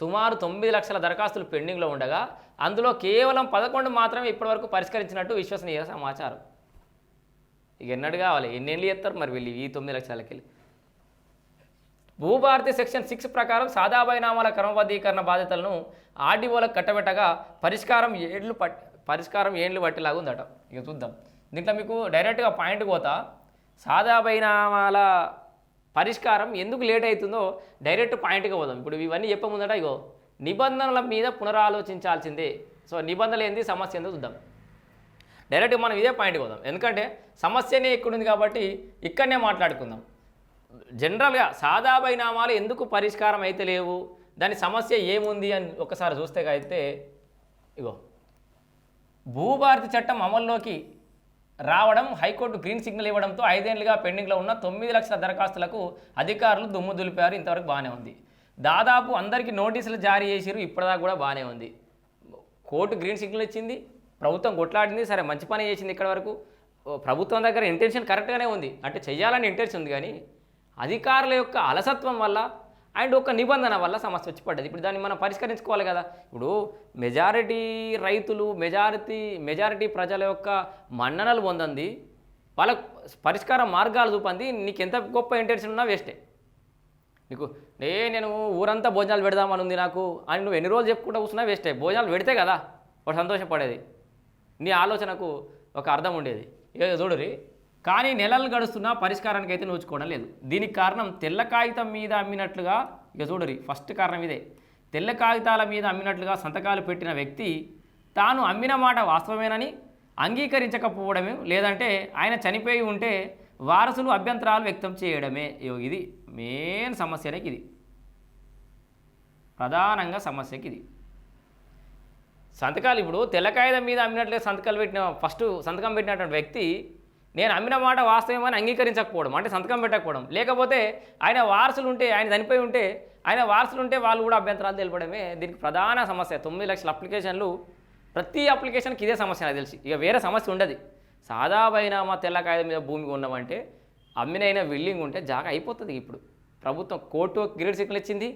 సుమారు తొమ్మిది లక్షల దరఖాస్తులు పెండింగ్లో ఉండగా అందులో కేవలం పదకొండు మాత్రమే ఇప్పటివరకు పరిష్కరించినట్టు విశ్వసనీయ సమాచారం. ఇక ఎన్నడు కావాలి? ఎన్నెళ్ళు చేస్తారు మరి వెళ్ళి ఈ తొమ్మిది లక్షలకి? వెళ్ళి భూభారతి సెక్షన్ సిక్స్ ప్రకారం సాదా బైనామాల క్రమబద్ధీకరణ బాధ్యతలను ఆర్డీఓలకు కట్టబెట్టగా పరిష్కారం ఏళ్ళు పట్ పరిష్కారం ఏండ్లు పట్టేలాగా ఉందట. ఇక చూద్దాం. దీంట్లో మీకు డైరెక్ట్గా పాయింట్ పోతా. సాదా బైనామాల పరిష్కారం ఎందుకు లేట్ అవుతుందో డైరెక్ట్ పాయింట్గా పోదాం. ఇప్పుడు ఇవన్నీ చెప్పే ముందట ఇగో నిబంధనల మీద పునరాలోచించాల్సిందే. సో నిబంధనలు ఏంది? సమస్య ఏందో చూద్దాం. డైరెక్ట్గా మనం ఇదే పాయింట్కి పోదాం. ఎందుకంటే సమస్యనే ఇక్కడ ఉంది కాబట్టి ఇక్కడనే మాట్లాడుకుందాం. జనరల్గా సాదా నామాలు ఎందుకు పరిష్కారం అయితే లేవు? దాని సమస్య ఏముంది అని ఒకసారి చూస్తే అయితే ఇగో భూభారతి చట్టం అమల్లోకి రావడం హైకోర్టు గ్రీన్ సిగ్నల్ ఇవ్వడంతో ఐదేళ్ళుగా పెండింగ్లో ఉన్న తొమ్మిది లక్షల దరఖాస్తులకు అధికారులు దుమ్ము దులిపారు. ఇంతవరకు బాగానే ఉంది. దాదాపు అందరికీ నోటీసులు జారీ చేసిరు ఇప్పటిదాకా కూడా బాగానే ఉంది. కోర్టు గ్రీన్ సిగ్నల్ ఇచ్చింది. ప్రభుత్వం కొట్లాడింది. సరే మంచి పని చేసింది ఇక్కడ వరకు. ప్రభుత్వం దగ్గర ఇంటెన్షన్ కరెక్ట్గానే ఉంది. అంటే చెయ్యాలని ఇంటెన్షన్ ఉంది కానీ అధికారుల యొక్క అలసత్వం వల్ల అండ్ ఒక నిబంధన వల్ల సమస్య వచ్చి పడ్డది. ఇప్పుడు దాన్ని మనం పరిష్కరించుకోవాలి కదా. ఇప్పుడు మెజారిటీ రైతులు మెజారిటీ మెజారిటీ ప్రజల యొక్క మన్ననలు పొందంది వాళ్ళ పరిష్కార మార్గాలు చూపంది నీకు ఎంత గొప్ప ఇంటెన్షన్ ఉన్నా వేస్టే. నీకు నే నేను ఊరంతా భోజనాలు పెడదామని ఉంది నాకు అని నువ్వు ఎన్ని రోజులు చెప్పుకుంటా కూర్చున్నా వేస్టే. భోజనాలు పెడితే కదా వాడు సంతోషపడేది. నీ ఆలోచనకు ఒక అర్థం ఉండేది. ఏదో చూడరి కానీ నెలలు గడుస్తున్నా పరిష్కారానికి అయితే నోచుకోవడం లేదు. దీనికి కారణం తెల్ల కాగితం మీద అమ్మినట్లుగా ఇక చూడరి ఫస్ట్ కారణం ఇదే. తెల్ల కాగితాల మీద అమ్మినట్లుగా సంతకాలు పెట్టిన వ్యక్తి తాను అమ్మిన మాట వాస్తవమేనని అంగీకరించకపోవడమే లేదంటే ఆయన చనిపోయి ఉంటే వారసులు అభ్యంతరాలు వ్యక్తం చేయడమే. ఇది మెయిన్ సమస్యనే ఇది. ప్రధానంగా సమస్యకి ఇది. సంతకాలు ఇప్పుడు తెల్ల కాగితం మీద అమ్మినట్లే సంతకాలు పెట్టిన ఫస్ట్ సంతకం పెట్టినటువంటి వ్యక్తి నేను అమ్మిన మాట వాస్తవమని అంగీకరించకపోవడం అంటే సంతకం పెట్టకపోవడం. లేకపోతే ఆయన వారసులు ఉంటే ఆయన చనిపోయి ఉంటే ఆయన వారసులు ఉంటే వాళ్ళు కూడా అభ్యంతరాలు తెలపడమే దీనికి ప్రధాన సమస్య. తొమ్మిది లక్షల అప్లికేషన్లు ప్రతి అప్లికేషన్కి ఇదే సమస్య నాకు తెలిసి. ఇక వేరే సమస్య ఉండదు. సాదా బైనామా తెల్ల కాగితం మీద భూమి ఉన్నామంటే అమ్మినైనా బిల్డింగ్ ఉంటే జాగా అయిపోతుంది ఇప్పుడు. ప్రభుత్వం కోర్టు గ్రేడ్ సిగ్నల్ ఇచ్చింది